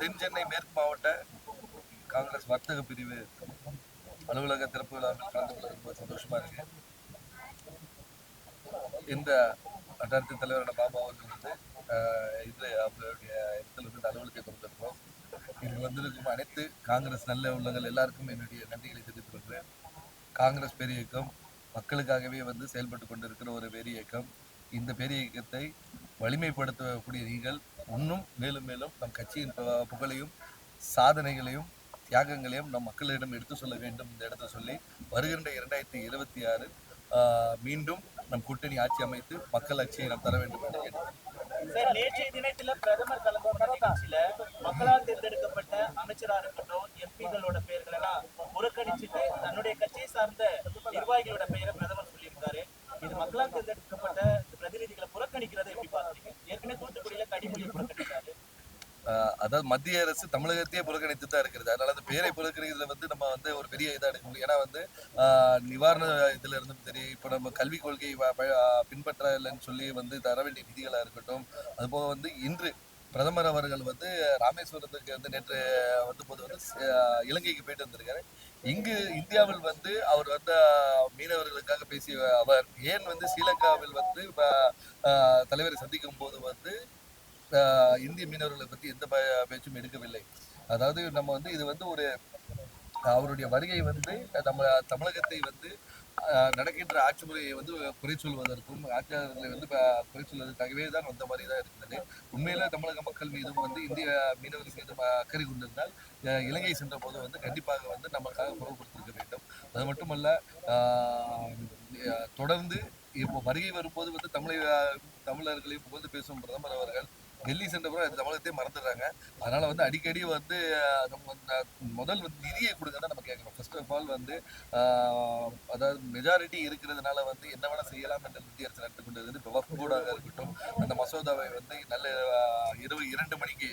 தென்சென்னை மேற்கு மாவட்ட காங்கிரஸ் வர்த்தக பிரிவு அலுவலக திறப்பு விழாவில் கலந்து கொள்ள ரொம்ப சந்தோஷமா இருக்கு. இந்த வட்டாரத்தின் தலைவரான பாபா அவர்கள் வந்து ஆஹ், அவருடைய இடத்துல வந்து இந்த அலுவலகத்தை கொடுத்துருக்கோம் இங்கு வந்திருக்கும் அனைத்து காங்கிரஸ் நல்ல உள்ளங்கள் எல்லாருக்கும் என்னுடைய நன்றிகளை தெரிவித்துக் கொள்கிறேன். காங்கிரஸ் பெரிய இயக்கம் மக்களுக்காகவே வந்து செயல்பட்டு கொண்டிருக்கிற ஒரு பெரிய இயக்கம். இந்த பெரிய இயக்கத்தை வலிமைப்படுத்தக்கூடிய நீங்கள் இன்னும் மேலும் மேலும் நம் கட்சியின் புகழையும் சாதனைகளையும் தியாகங்களையும் நம் மக்களிடம் எடுத்து சொல்ல வேண்டும் இந்த இடத்தை சொல்லி வருகின்ற இரண்டாயிரத்தி இருபத்தி ஆறு மீண்டும் நம் கூட்டணி ஆட்சி அமைத்து மக்கள் ஆட்சியை நாம் தர வேண்டும் என்று கேட்டுக்கொள்கிறேன். சார் நேற்றைய தினத்துல பிரதமர் கலந்து கொண்ட மக்களால் தேர்ந்தெடுக்கப்பட்ட அமைச்சராக இருக்கட்டும் எம்பிகளோட பெயர்கள் எல்லாம் புறக்கணிச்சுட்டு தன்னுடைய கட்சியை சார்ந்த நிர்வாகிகளோட பெயரை பிரதமர் சொல்லியிருக்காரு இது மக்களால் தேர்ந்தெடுக்கப்பட்ட பிரதிநிதிகளை புறக்கணிக்கிறதை எப்படி பாக்குறீங்க ஏற்கனவே தூத்துக்குடியில கனிமொழியை புறக்கணிச்சாரு ஆஹ் அதாவது மத்திய அரசு தமிழகத்தையே புறக்கணித்து தான் இருக்கிறது. அதனால அந்த பேரை புறக்கணிக்கிறதுல வந்து நம்ம வந்து ஒரு பெரிய இதாக எடுக்க முடியும். ஏன்னா வந்து நிவாரண இதுல இருந்தும் சரி இப்போ நம்ம கல்விக் கொள்கை பின்பற்ற ப- சொல்லி வந்து தர வேண்டிய நிதிகளாக இருக்கட்டும் அதுபோக வந்து இன்று பிரதமர் அவர்கள் வந்து ராமேஸ்வரத்துக்கு வந்து நேற்று வந்தபோது வந்து இலங்கைக்கு போயிட்டு வந்திருக்காரு. இங்கு இந்தியாவில் வந்து அவர் வந்து மீனவர்களுக்காக பேசிய அவர் ஏன் வந்து ஸ்ரீலங்காவில் வந்து தலைவரை சந்திக்கும் போது வந்து இந்திய மீனவர்களை பற்றி எந்த பேச்சும் எடுக்கவில்லை. அதாவது நம்ம வந்து இது வந்து ஒரு அவருடைய வருகை வந்து நம்ம தமிழகத்தை வந்து ஆஹ் நடக்கின்ற ஆட்சி முறையை வந்து குறை சொல்வதற்கும் ஆட்சியாளர்களை வந்து குறை சொல்வதற்காகவே தான் வந்த மாதிரி தான் இருக்கிறது உண்மையில தமிழக மக்கள் மீதும் வந்து இந்திய மீனவர்கள் மீதும் அக்கறை கொண்டிருந்தால் இலங்கை சென்ற போது வந்து கண்டிப்பாக வந்து நமக்காக குரல் கொடுத்திருக்க வேண்டும். அது மட்டுமல்ல ஆஹ் தொடர்ந்து இப்போ வருகை வரும்போது வந்து தமிழை தமிழர்களையும் புகழ்ந்து பேசும் பிரதமர் அவர்கள் டெல்லி சென்ற பிறகு தமிழகத்தையே மறந்துடுறாங்க. அதனால வந்து அடிக்கடி வந்து வந்து, முதல் வந்து நிதியை கொடுங்க தான் நம்ம கேட்குறோம் ஃபர்ஸ்ட் ஆஃப் ஆல் வந்து அதாவது மெஜாரிட்டி இருக்கிறதுனால வந்து என்ன வேணா செய்யலாம் என்று மத்திய அரசு நடத்தி வந்து இப்போ வக்ஃப் போர்டாக இருக்கட்டும் அந்த மசோதாவை வந்து நல்ல இரவு இரண்டு மணிக்கு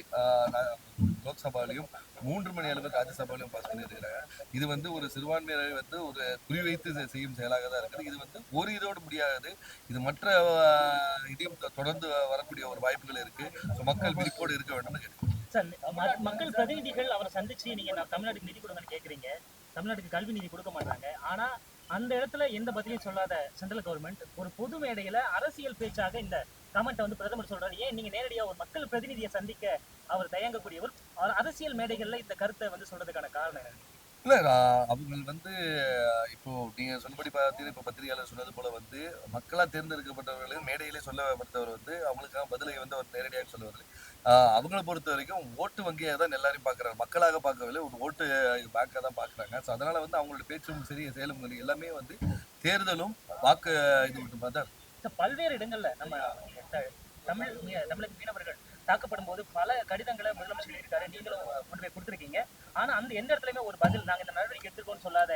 லோக்சபாலையும் மூன்று மணி அளவுக்கு ராஜ்யசபாலையும் பாஸ் பண்ணியிருக்கிறாங்க. இது வந்து ஒரு சிறுபான்மையினரை வந்து ஒரு குறிவைத்து செய்யும் செயலாக தான் இருக்குது. இது வந்து ஒரு இதோடு முடியாது. இது மற்ற இதையும் தொடர்ந்து வரக்கூடிய ஒரு வாய்ப்புகள் இருக்கு. ஸோ மக்கள் விழிப்போடு இருக்க வேண்டும் கேட்கிறேன் மக்கள் பிரதிநிதிகள் அவரை சந்திச்சு நீங்க நான் தமிழ்நாட்டுக்கு நிதி கொடுங்கன்னு கேட்குறீங்க தமிழ்நாட்டுக்கு கல்வி நிதி கொடுக்க மாட்டாங்க. ஆனா அந்த இடத்துல எந்த பதிலையும் சொல்லாத சென்ட்ரல் கவர்மெண்ட் ஒரு பொது மேடையில அரசியல் பேச்சாக இந்த கமெண்ட்டை வந்து பிரதமர் சொல்றாரு. ஏன் நீங்க நேரடியா ஒரு மக்கள் பிரதிநிதியை சந்திக்க அவர் தயங்கக்கூடியவர்? அவர் அரசியல் மேடைகள்ல இந்த கருத்தை வந்து சொல்றதுக்கான காரணம் என்ன? இல்ல அவங்க வந்து இப்போ நீங்க சொன்னபடி பார்த்தீங்கன்னா இப்போ பத்திரிகையாளர் சொன்னது போல வந்து மக்களா தேர்ந்தெடுக்கப்பட்டவர்களையும் மேடையிலே சொல்லப்பட்டவர் வந்து அவங்களுக்கான பதிலை வந்து அவர் நேரடியாக சொல்லுவார் அவங்கள பொறுத்த வரைக்கும் ஓட்டு வங்கியாக தான் எல்லாரையும் பார்க்குறாங்க. மக்களாக பார்க்கவில்லை ஒரு ஓட்டு பேங்காக தான் பார்க்குறாங்க. ஸோ அதனால வந்து அவங்களோட பேச்சும் சரி செயலும் எல்லாமே வந்து தேர்தலும் வாக்கு இது மட்டும் பார்த்தா பல்வேறு இடங்கள்ல நம்ம தமிழ் தமிழக மீனவர்கள் தாக்கப்படும் போது பல கடிதங்களை முதலமைச்சர் எழுதியிருக்காரு நீங்களும் கொண்டு போய் கொடுத்துருக்கீங்க. ஆனா அந்த எந்த இடத்துலயுமே ஒரு பதில் நாங்க இந்த நடவடிக்கை எடுத்துக்கோன்னு சொல்லாத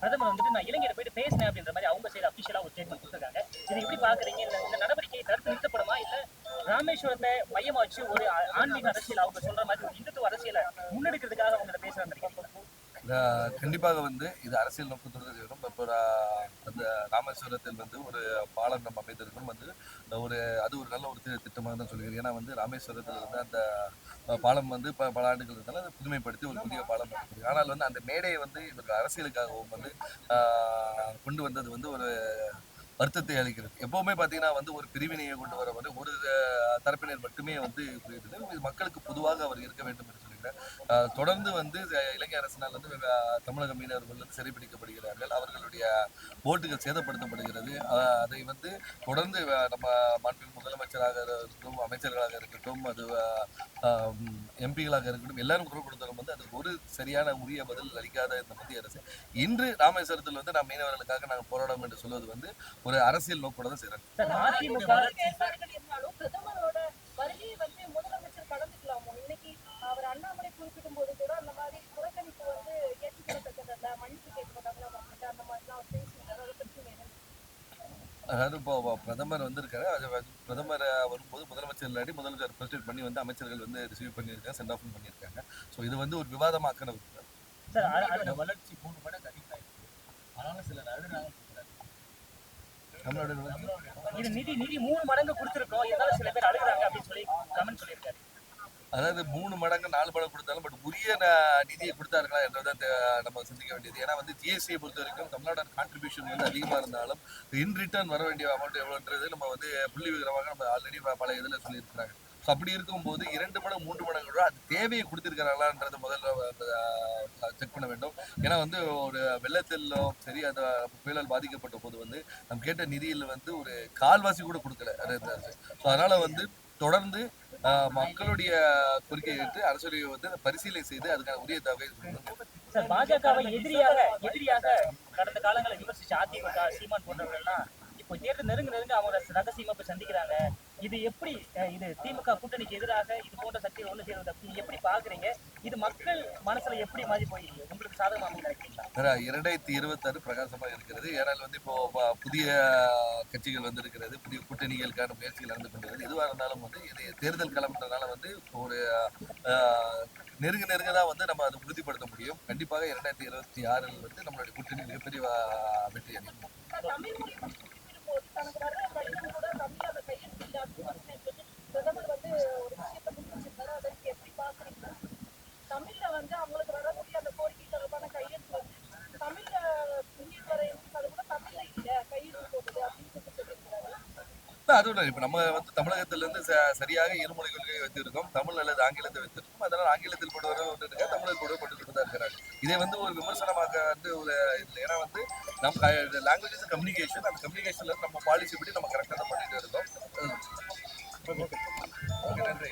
பிரதமர் வந்துட்டு நான் இலங்கையில போயிட்டு பேசினேன் அப்படின்ற மாதிரி அவங்க சைடு அபிஷியலா ஒரு ஸ்டேட்மெண்ட் கொடுத்துருக்காங்க. இதை எப்படி பாக்குறீங்க இந்த இந்த நடவடிக்கை தடுத்து நிறுத்தப்படுமா? இல்ல ராமேஸ்வரத்தை மையமா வச்சு ஒரு ஆன்மீக அரசியல் அவங்க சொல்ற மாதிரி ஒரு இந்துத்துவ அரசியலை முன்னெடுக்கிறதுக்காக அவங்க இதை பேசுறாங்க ஆஹ் கண்டிப்பாக வந்து இது அரசியல் நோக்கத்தோடு செய்யணும் இப்போ அந்த ராமேஸ்வரத்தில் வந்து ஒரு பாலம் நம்ம அமைத்திருக்கணும் வந்து ஒரு அது ஒரு நல்ல ஒரு திட்டமாக தான் சொல்லுகிறேன் ஏன்னா வந்து ராமேஸ்வரத்தில் வந்து அந்த பாலம் வந்து இப்போ பல ஆண்டுகள் இருந்தாலும் அதை புதுமைப்படுத்தி ஒரு புதிய பாலம் ஆனால் வந்து அந்த மேடையை வந்து இவருக்கு அரசியலுக்காகவும் வந்து கொண்டு வந்தது வந்து ஒரு வருத்தத்தை அளிக்கிறது. எப்பவுமே பார்த்தீங்கன்னா வந்து ஒரு பிரிவினையை கொண்டு வர வந்து ஒரு தரப்பினர் மட்டுமே வந்து இது மக்களுக்கு பொதுவாக அவர் இருக்க வேண்டும் என்று ஆஹ் தொடர்ந்து வந்து இலங்கை அரசினால் வந்து தமிழக மீனவர்கள் வந்து சிறைப்பிடிக்கப்படுகிறார்கள் அவர்களுடைய போட்டுகள் சேதப்படுத்தப்படுகிறது. அதை வந்து தொடர்ந்து நம்ம மாண்பு முதலமைச்சராக இருக்கட்டும் அமைச்சர்களாக இருக்கட்டும் அது எம்பிகளாக இருக்கட்டும் எல்லாரும் குரல் கொடுத்தாலும் வந்து அதுக்கு ஒரு சரியான உரிய பதில் அளிக்காத இந்த மத்திய அரசு. இன்று ராமேஸ்வரத்தில் வந்து நாம் மீனவர்களுக்காக நாங்கள் போராடும் என்று சொல்வது வந்து ஒரு அரசியல் நோக்கோட தான் செய்கிறாங்க சார் அதிமுக பல்வேறு ஏற்பாடுகள் இருந்தாலும் பிரதமரோட வருகையை வந்து முதலமைச்சர் கலந்துக்கலாமோ இன்னைக்கு அவர் அண்ணாமலை குறிப்பிடும் போது கூட அந்த மாதிரி புறக்கணிப்பு வந்து ஏற்றுக்கொள்ளத்தக்கதல்ல மன்னிப்பு கேட்கப்பட்டாங்க மக்கள்கிட்ட அந்த மாதிரிலாம் அவர் பேசியிருக்காரு அதை பற்றி நீங்க என்ன அதாவது இப்போ பிரதமர் வந்திருக்காரு அது பிரதமர் வரும்போது முதலமைச்சர் இல்லாட்டி முதலமைச்சர் பிரசிடென்ட் பண்ணி வந்து அமைச்சர்கள் வந்து ரிசீவ் பண்ணியிருக்காங்க சென்ட் ஆஃப் பண்ணியிருக்காங்க ஸோ இது வந்து ஒரு அ- வளர்ச்சி மூணு மடங்கு அதிகமாயிருக்கு ஆனாலும் சில நடுநாள் இது நிதி நிதி மூணு மடங்கு கொடுத்துருக்கோம் இருந்தாலும் சில பேர் அழுகுறாங்க அப்படின்னு சொல்லி கமெண்ட் சொல்லியிருக்காரு அதாவது மூணு மடங்கு நாலு மடங்கு கொடுத்தாலும் பட் உரிய நிதியை கொடுத்தார்களா என்றதை தே- நம்ம சிந்திக்க வேண்டியது. ஏன்னா வந்து ஜிஎஸ்டியை பொறுத்த வரைக்கும் தமிழ்நாடு கான்ட்ரிபியூஷன் வந்து அதிகமாக இருந்தாலும் இன் ரிட்டர்ன் வர வேண்டிய அமௌண்ட் எவ்வளோன்றது நம்ம வந்து புள்ளி விவரமாக நம்ம ஆல்ரெடி பல இதில் சொல்லியிருக்கிறாங்க. ஸோ அப்படி இருக்கும்போது இரண்டு மடங்கு மூன்று மடங்கு அது தேவையை கொடுத்துருக்கிறாங்களான்றது முதல்ல செக் பண்ண வேண்டும். ஏன்னா வந்து ஒரு வெள்ளத்திலும் சரி அந்த புயலால் பாதிக்கப்பட்ட போது வந்து நம்ம கேட்ட நிதியில் வந்து ஒரு கால்வாசி கூட கொடுக்கல. ஸோ அதனால் வந்து தொடர்ந்து மக்களுடைய கோரிக்கையை எடுத்து அரசுடைய வந்து பரிசீலனை செய்து அதுக்கான உரிய தொகை சார் பாஜகவை எதிரியாக எதிரியாக கடந்த காலங்களில் விமர்சிச்ச அதிமுக சீமான் போன்றவர்கள்லாம் இப்போ தேர்தல் நெருங்க நெருங்க அவங்க ரகசியமா போய் சந்திக்கிறாங்க. இது எப்படி இது திமுக கூட்டணிக்கு எதிராக இது போன்ற சக்திகள் ஒன்று சேர்வது அப்படி எப்படி பாக்குறீங்க? இது மக்கள் மனசுல எப்படி மாறி போய் உங்களுக்கு சாதகமா அமையும் நினைக்கிறீங்களா? வேற இரண்டாயிரத்தி இருபத்தாறு பிரகாசமாக இருக்கிறது. ஏனால் வந்து இப்போ புதிய கட்சிகள் வந்து இருக்கிறது புதிய கூட்டணிகளுக்கான முயற்சிகள் நடந்து கொண்டிருக்கிறது. எதுவாக இருந்தாலும் வந்து இது தேர்தல் களம்ன்றதுனால வந்து ஒரு நெருங்க நெருங்க தான் வந்து நம்ம அதை உறுதிப்படுத்த முடியும். கண்டிப்பாக இரண்டாயிரத்தி இருபத்தி ஆறில் வந்து நம்மளுடைய கூட்டணி மிகப்பெரிய வெற்றி அடையும் தமிழ் மொழி பற்றி குறிப்பிடும்போது தனக்கு வர்ற கடிதம் கூட தமிழ் அந்த கையெழுத்து இல்ல அப்படின்னு சொல்லிட்டு பிரதமர் வந்து ஒரு விஷயத்தை முன்வச்சிருந்தாரு அதற்கு எப்படி பாக்குறீங்க தமிழ்ல வந்து அவங்களுக்கு வரக்கூடிய அந்த கோரிக்கை தொடர்பான கையெழுத்து வந்து தமிழ்ல முன்னிட்டு வர அது கூட தமிழ்ல இல்ல கையெழுத்து போடுது அப்படின்னு சொல்லி சொல்லியிருக்காரு அதோட அது நம்ம வந்து தமிழகத்திலிருந்து ச- சரியாக இருமொழி கொள்கையை வைத்திருக்கோம் தமிழ் அல்லது ஆங்கிலத்தை வைத்திருக்கோம் அதனால் ஆங்கிலத்தில் கொண்டு வர ஒன்று இருக்கா தமிழில் கொண்டு கொண்டு தான் இருக்கிறாங்க இதை வந்து ஒரு விமர்சனமாக வந்து ஒரு இதில் ஏன்னா வந்து நம்ம லாங்குவேஜஸ் கம்யூனிகேஷன் அந்த கம்யூனிகேஷனில் நம்ம பாலிசி படி நம்ம கரெக்டாக தான் பண்ணிட்டு இருக்கோம். ஓகே நன்றி.